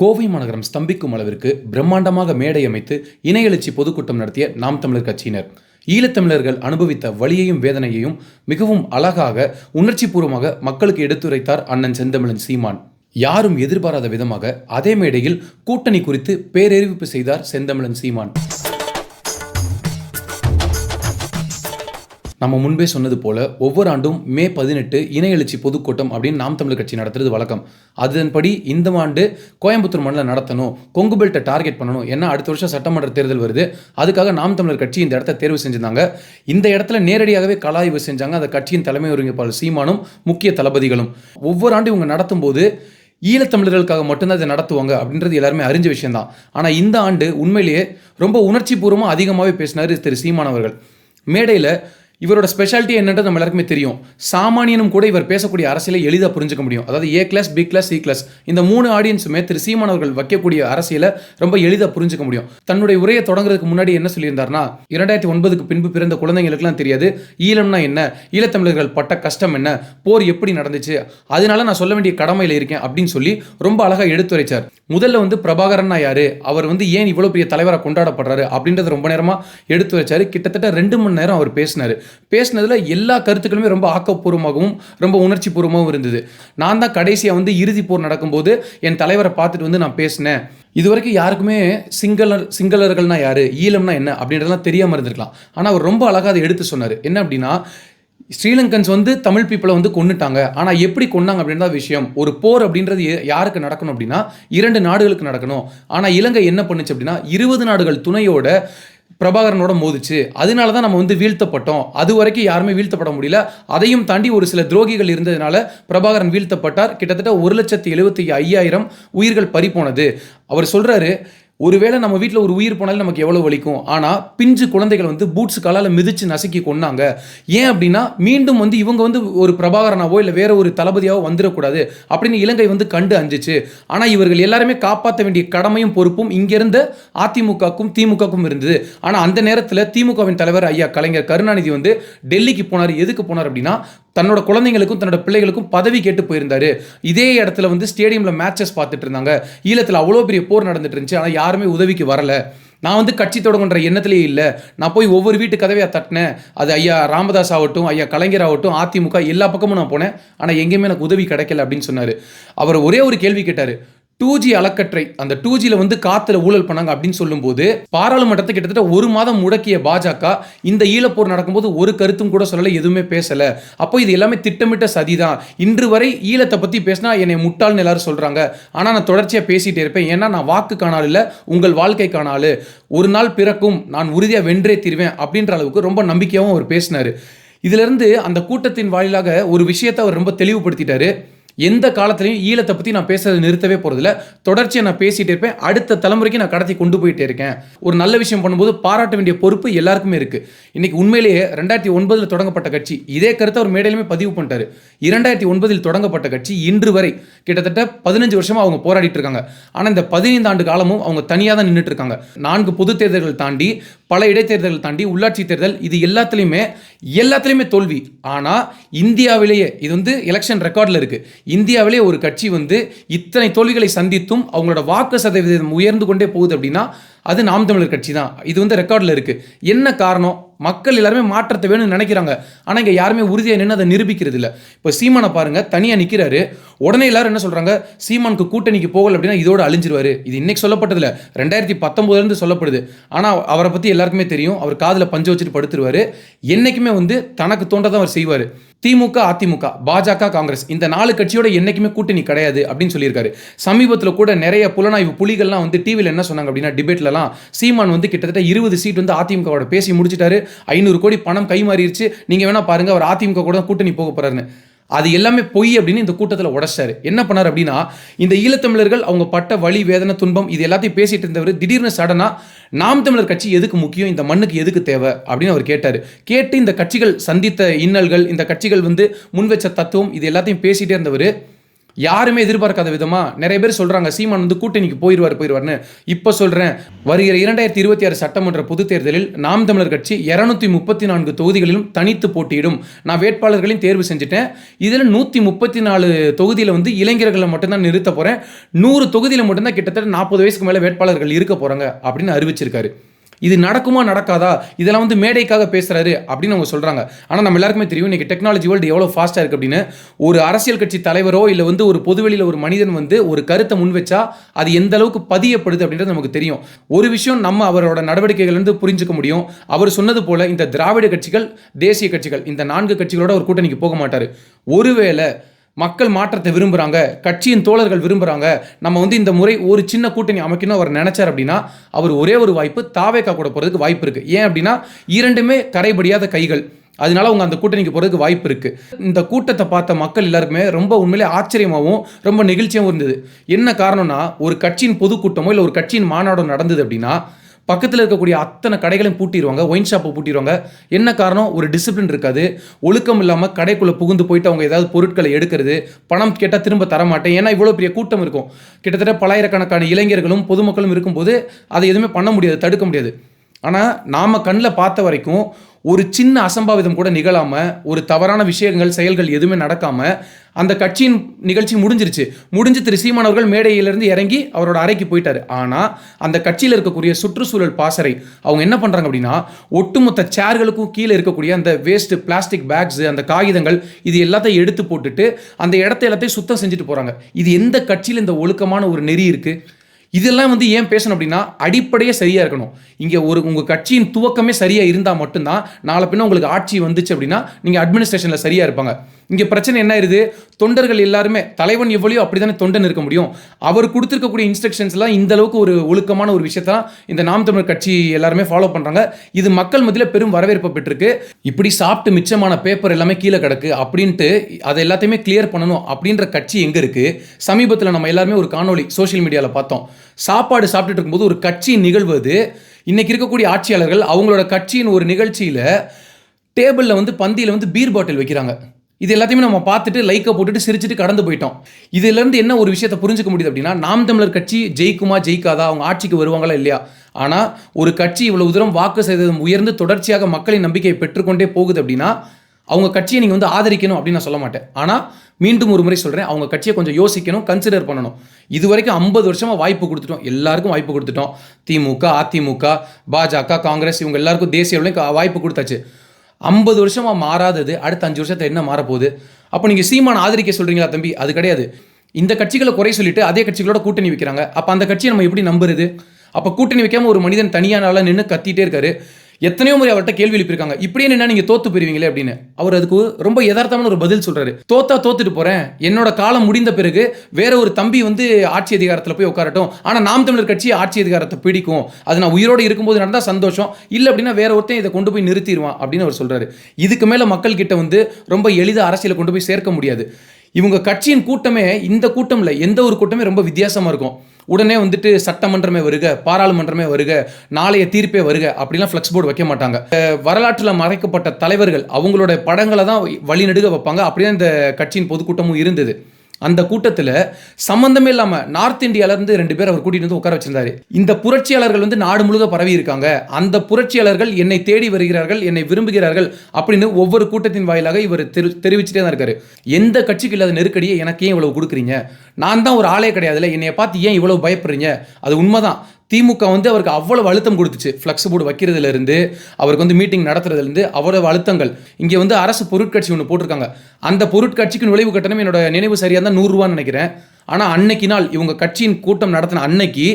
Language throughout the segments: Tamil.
கோவை மாநகரம் ஸ்தம்பிக்கும் அளவிற்கு பிரம்மாண்டமாக மேடை அமைத்து இணைய எழுச்சி பொதுக்கூட்டம் நடத்திய நாம் தமிழர் கட்சியினர். ஈழத்தமிழர்கள் அனுபவித்த வலியையும் வேதனையையும் மிகவும் அழகாக உணர்ச்சிபூர்வமாக மக்களுக்கு எடுத்துரைத்தார் அண்ணன் செந்தமிழன் சீமான். யாரும் எதிர்பாராத விதமாக அதே மேடையில் கூட்டணி குறித்து பேரறிவிப்பு செய்தார் செந்தமிழன் சீமான். நம்ம முன்பே சொன்னது போல ஒவ்வொரு ஆண்டும் மே பதினெட்டு இணைய எழுச்சி பொதுக்கூட்டம் அப்படின்னு நாம் தமிழர் கட்சி நடத்துறது வழக்கம். அதன்படி இந்த ஆண்டு கோயம்புத்தூர் மண்ணில் நடத்தணும் கொங்கு பெல்ட்டை டார்கெட் பண்ணணும் ஏன்னா அடுத்த வருஷம் சட்டமன்ற தேர்தல் வருது. அதுக்காக நாம் தமிழர் கட்சி இந்த இடத்த தேர்வு செஞ்சிருந்தாங்க. இந்த இடத்துல நேரடியாகவே கலாய்வு செஞ்சாங்க அந்த கட்சியின் தலைமை ஒருங்கிணைப்பாளர் சீமானும் முக்கிய தளபதிகளும். ஒவ்வொரு ஆண்டும் இவங்க நடத்தும் போது ஈழத்தமிழர்களுக்காக மட்டும்தான் இதை நடத்துவாங்க அப்படின்றது எல்லாருமே அறிஞ்ச விஷயம்தான். ஆனால் இந்த ஆண்டு உண்மையிலேயே ரொம்ப உணர்ச்சிபூர்வமாக அதிகமாகவே பேசினார் திரு சீமான் அவர்கள். மேடையில் இவரோட ஸ்பெஷாலிட்டி என்னன்றது நம்ம எல்லாருக்குமே தெரியும். சாமானியனும் கூட இவர் பேசக்கூடிய அரசியலை எளிதாக புரிஞ்சுக்க முடியும். அதாவது A class B class C class இந்த மூணு ஆடியன்ஸுமே திரு சீமான் அவர்கள் வைக்கக்கூடிய அரசியலை ரொம்ப எளிதாக புரிஞ்சுக்க முடியும். தன்னுடைய உரையை தொடங்குறதுக்கு முன்னாடி என்ன சொல்லியிருந்தார்னா இரண்டாயிரத்தி ஒன்பதுக்கு பின்பு பிறந்த குழந்தைங்களுக்குலாம் தெரியாது ஈழம்னா என்ன ஈழத்தமிழர்கள் பட்ட கஷ்டம் என்ன போர் எப்படி நடந்துச்சு அதனால நான் சொல்ல வேண்டிய கடமையில் இருக்கேன் அப்படின்னு சொல்லி ரொம்ப அழகாக எடுத்துரைச்சார். முதல்ல வந்து பிரபாகரன்னா யாரு அவர் வந்து ஏன் இவ்வளோ பெரிய தலைவராக கொண்டாடப்படுறாரு அப்படின்றத ரொம்ப நேரமாக எடுத்து வச்சாரு கிட்டத்தட்ட ரெண்டு மணி நேரம் அவர் பேசினார். பேசினதில் எல்லா கருத்துக்களுமே ரொம்ப ஆக்கப்பூர்வமாகவும் ரொம்ப உணர்ச்சி பூர்வமாகவும் இருந்தது. நான் தான் கடைசியாக வந்து இறுதி போர் நடக்கும்போது என் தலைவரை பார்த்துட்டு வந்து நான் பேசினேன். இது வரைக்கும் யாருக்குமே சிங்களர் சிங்களர்கள்னா யார் ஈழம்னா என்ன அப்படின்றதெல்லாம் தெரியாமல் இருந்திருக்கலாம். ஆனால் அவர் ரொம்ப அழகாக அதை எடுத்து சொன்னார். என்ன அப்படின்னா ஸ்ரீலங்கன்ஸ் வந்து தமிழ் பீப்புளை வந்து கொன்னுட்டாங்க. ஆனால் எப்படி கொன்னாங்க அப்படின்றத விஷயம். ஒரு போர் அப்படின்றது யாருக்கு நடக்கணும் அப்படின்னா இரண்டு நாடுகளுக்கு நடக்கணும். ஆனால் இலங்கை என்ன பண்ணுச்சு அப்படின்னா இருபது நாடுகள் துணையோட பிரபாகரனோட மோதிச்சு அதனால தான் நம்ம வந்து வீழ்த்தப்பட்டோம். அது வரைக்கும் யாருமே வீழ்த்தப்பட முடியல. அதையும் தாண்டி ஒரு சில துரோகிகள் இருந்ததுனால பிரபாகரன் வீழ்த்தப்பட்டார். கிட்டத்தட்ட ஒரு லட்சத்தி எழுபத்தி ஐயாயிரம் உயிர்கள் பறிபோனது. அவர் சொல்கிறாரு ஒருவேளை நம்ம வீட்டில் ஒரு உயிர் போனாலும் நமக்கு எவ்வளோ வலிக்கும்? ஆனால் பிஞ்சு குழந்தைகள் வந்து பூட்ஸ் காலால் மிதித்து நசுக்கி கொன்னாங்க. ஏன் அப்படின்னா மீண்டும் வந்து இவங்க வந்து ஒரு பிரபாகரனாவோ இல்லை வேற ஒரு தளபதியாவோ வந்துடக்கூடாது அப்படின்னு இலங்கை வந்து கண்டு அஞ்சுச்சு. ஆனால் இவர்கள் எல்லாருமே காப்பாற்ற வேண்டிய கடமையும் பொறுப்பும் இங்கிருந்த அதிமுகக்கும் திமுகக்கும் இருந்தது. ஆனால் அந்த நேரத்தில் திமுகவின் தலைவர் ஐயா கலைஞர் கருணாநிதி வந்து டெல்லிக்கு போனார். எதுக்கு போனார் அப்படின்னா தன்னோட குழந்தைங்களுக்கும் தன்னோட பிள்ளைகளுக்கும் பதவி கேட்டு போயிருந்தாரு. இதே இடத்துல வந்து ஸ்டேடியம்ல மேட்சஸ் பார்த்துட்டு இருந்தாங்க. ஈழத்தில் அவ்வளோ பெரிய போர் நடந்துட்டு இருந்துச்சு. ஆனால் யாருமே உதவிக்கு வரல. நான் வந்து கட்சி தொடங்குன்ற எண்ணத்திலேயே இல்லை. நான் போய் ஒவ்வொரு வீட்டு கதவையாக தட்டினேன். அது ஐயா ராமதாஸ் ஆகட்டும் ஐயா கலைஞர் ஆகட்டும் அதிமுக எல்லா பக்கமும் நான் போனேன். ஆனால் எங்கேயுமே எனக்கு உதவி கிடைக்கல அப்படின்னு சொன்னார். அவர் ஒரே ஒரு கேள்வி கேட்டார். டூ ஜி அலக்கற்றை அந்த டூ ஜியில் வந்து காத்துல ஊழல் பண்ணாங்க அப்படின்னு சொல்லும்போது பாராளுமன்றத்தை கிட்டத்தட்ட ஒரு மாதம் முடக்கிய பாஜக இந்த ஈழப்போர் நடக்கும்போது ஒரு கருத்தும் கூட சொல்லலை எதுவுமே பேசலை. அப்போ இது எல்லாமே திட்டமிட்ட சதிதான். இன்று வரை ஈழத்தை பற்றி பேசினா என்னை முட்டாள்னு எல்லாரும் சொல்கிறாங்க ஆனால் நான் தொடர்ச்சியாக பேசிகிட்டே இருப்பேன். ஏன்னா நான் வாக்கு காணால் இல்லை உங்கள் வாழ்க்கை காணால் ஒரு நாள் பிறக்கும் நான் உறுதியாக வென்றே தீர்வேன் அப்படின்ற அளவுக்கு ரொம்ப நம்பிக்கையாகவும் அவர் பேசினார். இதிலிருந்து அந்த கூட்டத்தின் வாயிலாக ஒரு விஷயத்தை அவர் ரொம்ப தெளிவுபடுத்திட்டாரு. எந்த காலத்துலையும் ஈழத்தை பற்றி நான் பேசுறதை நிறுத்தவே போகிறதில்ல தொடர்ச்சியாக நான் பேசிகிட்டே இருப்பேன். அடுத்த தலைமுறைக்கு நான் கடத்தி கொண்டு போயிட்டே இருக்கேன். ஒரு நல்ல விஷயம் பண்ணும்போது பாராட்ட வேண்டிய பொறுப்பு எல்லாருக்குமே இருக்குது இன்னைக்கு உண்மையிலேயே ரெண்டாயிரத்தி ஒன்பதில் தொடங்கப்பட்ட கட்சி இதே கருத்தை அவர் மேடையிலுமே பதிவு பண்ணிட்டாரு. இரண்டாயிரத்தி ஒன்பதில் தொடங்கப்பட்ட கட்சி இன்று வரை கிட்டத்தட்ட பதினஞ்சு வருஷமாக அவங்க போராடிட்டு இருக்காங்க. ஆனால் இந்த பதினைந்து ஆண்டு காலமும் அவங்க தனியாக தான் நின்றுட்டு இருக்காங்க. நான்கு பொது தேர்தல்கள் தாண்டி பல இடைத்தேர்தல் தாண்டி உள்ளாட்சி தேர்தல் இது எல்லாத்துலேயுமே எல்லாத்துலேயுமே தோல்வி. ஆனால் இந்தியாவிலேயே இது வந்து எலெக்ஷன் ரெக்கார்டில் இருக்குது இந்தியாவிலேயே ஒரு கட்சி வந்து இத்தனை தோல்விகளை சந்தித்தும் அவங்களோட வாக்கு சதவீதம் உயர்ந்து கொண்டே போகுது அப்படின்னா அது நாம் தமிழர் கட்சி தான். இது வந்து ரெக்கார்டில் இருக்குது என்ன காரணம்? மக்கள் எல்லாருமே மாற்றத்தை வேணும்னு நினைக்கிறாங்க. ஆனால் இங்கே யாருமே உறுதியாக நின்று அதை நிரூபிக்கிறது இல்லை இப்போ சீமானை பாருங்கள் தனியாக நிற்கிறாரு உடனே எல்லாரும் என்ன சொல்கிறாங்க சீமானுக்கு கூட்டணிக்கு போகல அப்படின்னா இதோடு அழிஞ்சிருவார். இது இன்னைக்கு சொல்லப்பட்டதில்ல. ரெண்டாயிரத்தி பத்தொம்போதுலேருந்து சொல்லப்படுது. ஆனால் அவரை பற்றி எல்லாருக்குமே தெரியும். அவர் காதில் பஞ்சு வச்சுட்டு படுத்துருவார். என்றைக்குமே வந்து தனக்கு தோன்றதான் அவர் செய்வார். திமுக அதிமுக பாஜக காங்கிரஸ் இந்த நாலு கட்சியோட என்னைக்குமே கூட்டணி கிடையாது அப்படின்னு சொல்லியிருக்காரு. சமீபத்தில் கூட நிறைய புலனாய்வு புலிகள்லாம் வந்து டிவியில் என்ன சொன்னாங்க அப்படின்னா டிபேட்லலாம் சீமான் வந்து கிட்டத்தட்ட இருபது சீட் வந்து அதிமுகவோட பேசி முடிச்சிட்டாரு. ஐநூறு கோடி பணம் கை மாறிடுச்சு நீங்கள் வேணால் பாருங்க அவர் அதிமுக கூட கூட்டணி போக போறாருன்னு. அது எல்லாமே பொய் அப்படின்னு இந்த கூட்டத்தில் உடைச்சாரு. என்ன பண்ணார் அப்படின்னா இந்த ஈழத்தமிழர்கள் அவங்க பட்ட வழி வேதனை துன்பம் இது எல்லாத்தையும் பேசிட்டு இருந்தவர் திடீர்னு சடனாக நாம் தமிழர் கட்சி எதுக்கு முக்கியம்? இந்த மண்ணுக்கு எதுக்கு தேவை? அப்படின்னு அவர் கேட்டார். கேட்டு இந்த கட்சிகள் சந்தித்த இன்னல்கள் இந்த கட்சிகள் வந்து முன்வச்ச தத்துவம் இது எல்லாத்தையும் பேசிகிட்டே இருந்தவர் யாருமே எதிர்பார்க்காத விதமாக நிறைய பேர் சொல்கிறாங்க சீமான் வந்து கூட்டணிக்கு போயிடுவார் போயிடுவார்னு இப்போ சொல்கிறேன் வருகிற இரண்டாயிரத்தி இருபத்தி ஆறு சட்டமன்ற பொதுத் தேர்தலில் நாம் தமிழர் கட்சி இரநூத்தி முப்பத்தி நான்கு தொகுதிகளிலும் தனித்து போட்டியிடும். நான் வேட்பாளர்களையும் தேர்வு செஞ்சுட்டேன். இதில் நூற்றி முப்பத்தி நாலு தொகுதியில் வந்து இளைஞர்களை மட்டும்தான் நிறுத்த போகிறேன் நூறு தொகுதியில் மட்டும்தான் கிட்டத்தட்ட நாற்பது வயசுக்கு மேலே வேட்பாளர்கள் இருக்க போகிறாங்க அப்படின்னு அறிவிச்சிருக்காரு. இது நடக்குமா நடக்காதா? இதெல்லாம் வந்து மேடைக்காக பேசுகிறாரு அப்படின்னு அவங்க சொல்கிறாங்க ஆனால் நம்ம எல்லாருக்குமே தெரியும் இன்றைக்கி டெக்னாலஜி வேர்ல்டு எவ்வளோ ஃபாஸ்ட்டாக இருக்குது அப்படின்னு. ஒரு அரசியல் கட்சி தலைவரோ இல்லை வந்து ஒரு பொதுவெளியில் ஒரு மனிதன் வந்து ஒரு கருத்தை முன் வச்சா அது எந்த அளவுக்கு பதியப்படுது அப்படின்றது நமக்கு தெரியும். ஒரு விஷயம் நம்ம அவரோட நடவடிக்கைகள்லேருந்து புரிஞ்சுக்க முடியும். அவர் சொன்னது போல் இந்த திராவிட கட்சிகள் தேசிய கட்சிகள் இந்த நான்கு கட்சிகளோட ஒரு கூட்டணிக்கு போக மாட்டார். ஒருவேளை மக்கள் மாற்றத்தை விரும்புகிறாங்க கட்சியின் தோழர்கள் விரும்புகிறாங்க நம்ம வந்து இந்த முறை ஒரு சின்ன கூட்டணி அமைக்கணும் அவர் நினச்சார் அப்படின்னா அவர் ஒரே ஒரு வாய்ப்பு தாவேக்கா கூட போகிறதுக்கு வாய்ப்பு இருக்குது ஏன் அப்படின்னா இரண்டுமே கரைபடியாத கைகள். அதனால அவங்க அந்த கூட்டணிக்கு போகிறதுக்கு வாய்ப்பு இருக்குது இந்த கூட்டத்தை பார்த்த மக்கள் எல்லாருக்குமே ரொம்ப உண்மையிலே ஆச்சரியமாகவும் ரொம்ப நெகிழ்ச்சியாகவும் இருந்தது. என்ன காரணம்னா ஒரு கட்சியின் பொதுக்கூட்டமோ இல்லை ஒரு கட்சியின் மாநாடோ நடந்தது அப்படின்னா பக்கத்தில் இருக்கக்கூடிய அத்தனை கடைகளையும் பூட்டிடுவாங்க ஒயின் ஷாப்பை பூட்டிடுவாங்க என்ன காரணம்? ஒரு டிசிப்ளின் இருக்காது. ஒழுக்கம் இல்லாமல் கடைக்குள்ளே புகுந்து போயிட்டு அவங்க ஏதாவது பொருட்களை எடுக்கிறது பணம் கேட்டால் திரும்ப தர மாட்டேன் ஏன்னா இவ்வளோ பெரிய கூட்டம் இருக்கும். கிட்டத்தட்ட பலாயிரக்கணக்கான இளைஞர்களும் பொதுமக்களும் இருக்கும்போது அதை எதுவுமே பண்ண முடியாது தடுக்க முடியாது. ஆனால் நாம் கண்ணில் பார்த்த வரைக்கும் ஒரு சின்ன அசம்பாவிதம் கூட நிகழாமல் ஒரு தவறான விஷயங்கள் செயல்கள் எதுவுமே நடக்காமல் அந்த கட்சியின் நிகழ்ச்சி முடிஞ்சிருச்சு. முடிஞ்சு திரு சீமான் அவர்கள் மேடையிலிருந்து இறங்கி அவரோட அறைக்கு போயிட்டாரு. ஆனால் அந்த கட்சியில் இருக்கக்கூடிய சுற்றுச்சூழல் பாசறை அவங்க என்ன பண்ணுறாங்க அப்படின்னா ஒட்டுமொத்த சேர்களுக்கும் கீழே இருக்கக்கூடிய அந்த வேஸ்ட் பிளாஸ்டிக் பேக்ஸ் அந்த காகிதங்கள் இது எல்லாத்தையும் எடுத்து போட்டுட்டு அந்த இடத்த எல்லாத்தையும் சுத்தம் செஞ்சுட்டு போகிறாங்க இது எந்த கட்சியில் இந்த ஒழுக்கமான ஒரு நெறி இருக்குது இதெல்லாம் வந்து ஏன் பேசணும் அப்படின்னா அடிப்படையே சரியாக இருக்கணும். இங்கே ஒரு உங்கள் கட்சியின் துவக்கமே சரியாக இருந்தால் மட்டும்தான் நாளை பின்ன உங்களுக்கு ஆட்சி வந்துச்சு அப்படின்னா நீங்கள் அட்மினிஸ்ட்ரேஷனில் சரியாக இருப்பாங்க. இங்கே பிரச்சனை என்ன ஆயிருது? தொண்டர்கள் எல்லாருமே தலைவன் எவ்வளோ அப்படி தானே தொண்டன் இருக்க முடியும். அவர் கொடுத்துருக்கக்கூடிய இன்ஸ்ட்ரக்ஷன்ஸ்லாம் இந்த அளவுக்கு ஒரு ஒழுக்கமான ஒரு விஷயத்தான் இந்த நாம் தமிழர் கட்சி எல்லாருமே ஃபாலோ பண்ணுறாங்க இது மக்கள் மத்தியில் பெரும் வரவேற்பு பெற்றிருக்கு. இப்படி சாப்பிட்டு மிச்சமான பேப்பர் எல்லாமே கீழே கிடக்கு அப்படின்ட்டு அதை எல்லாத்தையுமே கிளியர் பண்ணணும் அப்படின்ற கட்சி எங்கே இருக்குது சமீபத்தில் நம்ம எல்லாருமே ஒரு காணொளி சோஷியல் மீடியாவில் பார்த்தோம். சாப்பாடு சாப்பிட்டுட்டு இருக்கும்போது ஒரு கட்சி நிகழ்வது இன்னைக்கு இருக்கக்கூடிய ஆட்சியாளர்கள் அவங்களோட கட்சியின் ஒரு நிகழ்ச்சியில் டேபிளில் வந்து பந்தியில் வந்து பீர் பாட்டில் வைக்கிறாங்க. இது எல்லாத்தையுமே நம்ம பார்த்துட்டு லைக்கை போட்டுட்டு சிரிச்சிட்டு கடந்து போயிட்டோம். இதுலேருந்து என்ன ஒரு விஷயத்தை புரிஞ்சுக்க முடியுது அப்படின்னா நாம் தமிழர் கட்சி ஜெயிக்குமா ஜெயிக்காதா அவங்க ஆட்சிக்கு வருவாங்களா இல்லையா? ஆனால் ஒரு கட்சி இவ்வளவு தூரம் வாக்கு செய்ததும் உயர்ந்து தொடர்ச்சியாக மக்களின் நம்பிக்கையை பெற்றுக்கொண்டே போகுது அப்படின்னா அவங்க கட்சியை நீங்கள் வந்து ஆதரிக்கணும் அப்படின்னு நான் சொல்ல மாட்டேன். ஆனால் மீண்டும் ஒரு முறை சொல்கிறேன் அவங்க கட்சியை கொஞ்சம் யோசிக்கணும் கன்சிடர் பண்ணணும். இது வரைக்கும் ஐம்பது வருஷமாக வாய்ப்பு கொடுத்துட்டோம். எல்லாருக்கும் வாய்ப்பு கொடுத்துட்டோம். திமுக அதிமுக பாஜக காங்கிரஸ் இவங்க எல்லாருக்கும் தேசிய வாய்ப்பு கொடுத்தாச்சு. ஐம்பது வருஷமாக மாறாதது அடுத்த அஞ்சு வருஷத்தை என்ன மாறப்போகுது? அப்போ நீங்கள் சீமான ஆதரிக்க சொல்கிறீங்களா தம்பி? அது கிடையாது. இந்த கட்சிகளை குறை சொல்லிட்டு அதே கட்சிகளோட கூட்டணி வைக்கிறாங்க. அப்போ அந்த கட்சியை நம்ம எப்படி நம்புறது? அப்போ கூட்டணி வைக்காமல் ஒரு மனிதன் தனியானால நின்று கத்திட்டே இருக்காரு. எத்தனையோ முறை அவர்கிட்ட கேள்வி எழுப்பியிருக்காங்க. இப்படியே என்ன நீங்க தோத்து போயிருவீங்களே அப்படின்னு. அவர் அதுக்கு ரொம்ப யதார்த்தமான ஒரு பதில் சொல்றாரு. தோத்தா தோத்துட்டு போறேன். என்னோட காலம் முடிந்த பிறகு வேற ஒரு தம்பி வந்து ஆட்சி அதிகாரத்தில் போய் உட்காரட்டும். ஆனா நாம் தமிழர் கட்சி ஆட்சி அதிகாரத்தை பிடிக்கும். அது நான் உயிரோடு இருக்கும்போது நடந்தால் சந்தோஷம். இல்லை அப்படின்னா வேற ஒருத்தன் இதை கொண்டு போய் நிறுத்திடுவான் அப்படின்னு அவர் சொல்றாரு. இதுக்கு மேல மக்கள் கிட்ட வந்து ரொம்ப எளிதாக அரசியலை கொண்டு போய் சேர்க்க முடியாது. இவங்க கட்சியின் கூட்டமே இந்த கூட்டம் இல்லை எந்த ஒரு கூட்டமே ரொம்ப வித்தியாசமாக இருக்கும். உடனே வந்துட்டு சட்டமன்றமே வருக பாராளுமன்றமே வருக நாளைய தீர்ப்பே வருக அப்படிலாம் ஃப்ளெக்ஸ் போர்டு வைக்க மாட்டாங்க. வரலாற்றில் மறைக்கப்பட்ட தலைவர்கள் அவங்களோட படங்களை தான் வழிநடுக வைப்பாங்க. அப்படியே இந்த கட்சியின் பொதுக்கூட்டமும் இருந்தது. அந்த கூட்டத்தில் சம்மந்தமே இல்லாமல் நார்த் இந்தியாவிலேருந்து ரெண்டு பேர் அவர் கூட்டிகிட்டு வந்து உட்கார வச்சிருந்தாரு. இந்த புரட்சியாளர்கள் வந்து நாடு முழுக்க பரவி இருக்காங்க. அந்த புரட்சியாளர்கள் என்னை தேடி வருகிறார்கள் என்னை விரும்புகிறார்கள் அப்படின்னு ஒவ்வொரு கூட்டத்தின் வாயிலாக இவர் தெரு தெரிவிச்சுட்டே தான் இருக்காரு. எந்த கட்சிக்கு இல்லாத நெருக்கடியை எனக்கு ஏன் இவ்வளவு கொடுக்குறீங்க? நான் தான் ஒரு ஆளே கிடையாதுல்ல. என்னைய பார்த்து ஏன் இவ்வளவு பயப்படுறீங்க? அது உண்மைதான். திமுக வந்து அவருக்கு அவ்வளவு அழுத்தம் கொடுத்துச்சு. ஃப்ளக்ஸ் போர்டு வைக்கிறதுல இருந்து அவருக்கு வந்து மீட்டிங் நடத்துறதுலேருந்து அவ்வளவு அழுத்தங்கள். இங்கே வந்து அரசு பொருட்காட்சி ஒன்று போட்டிருக்காங்க. அந்த பொருட்காட்சிக்கு நுழைவு கட்டணம் என்னோட நினைவு சரியாக தான் நூறுரூவான்னு நினைக்கிறேன். ஆனால் அன்னைக்கு நாள் இவங்க கட்சியின் கூட்டம் நடத்தின அன்னைக்கு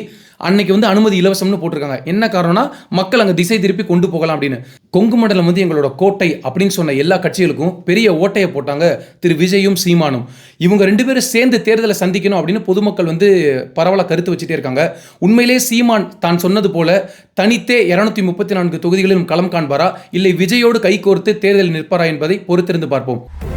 அன்னைக்கு வந்து அனுமதி இலவசம்னு போட்டிருக்காங்க. என்ன காரணம்னா மக்கள் அங்கே திசை திருப்பி கொண்டு போகலாம் அப்படின்னு. கொங்கு மண்டலம் வந்து எங்களோட கோட்டை அப்படின்னு சொன்ன எல்லா கட்சிகளுக்கும் பெரிய ஓட்டையை போட்டாங்க திரு விஜயும் சீமானும். இவங்க ரெண்டு பேரும் சேர்ந்து தேர்தலை சந்திக்கணும் அப்படின்னு பொதுமக்கள் வந்து பரவலாக கருத்து வச்சுட்டே இருக்காங்க. உண்மையிலே சீமான் தான் சொன்னது போல தனித்தே இருநூத்தி முப்பத்தி நான்கு தொகுதிகளிலும் களம் காண்பாரா? இல்லை விஜயோடு கைகோர்த்து தேர்தலில் நிற்பாரா என்பதை பொறுத்திருந்து பார்ப்போம்.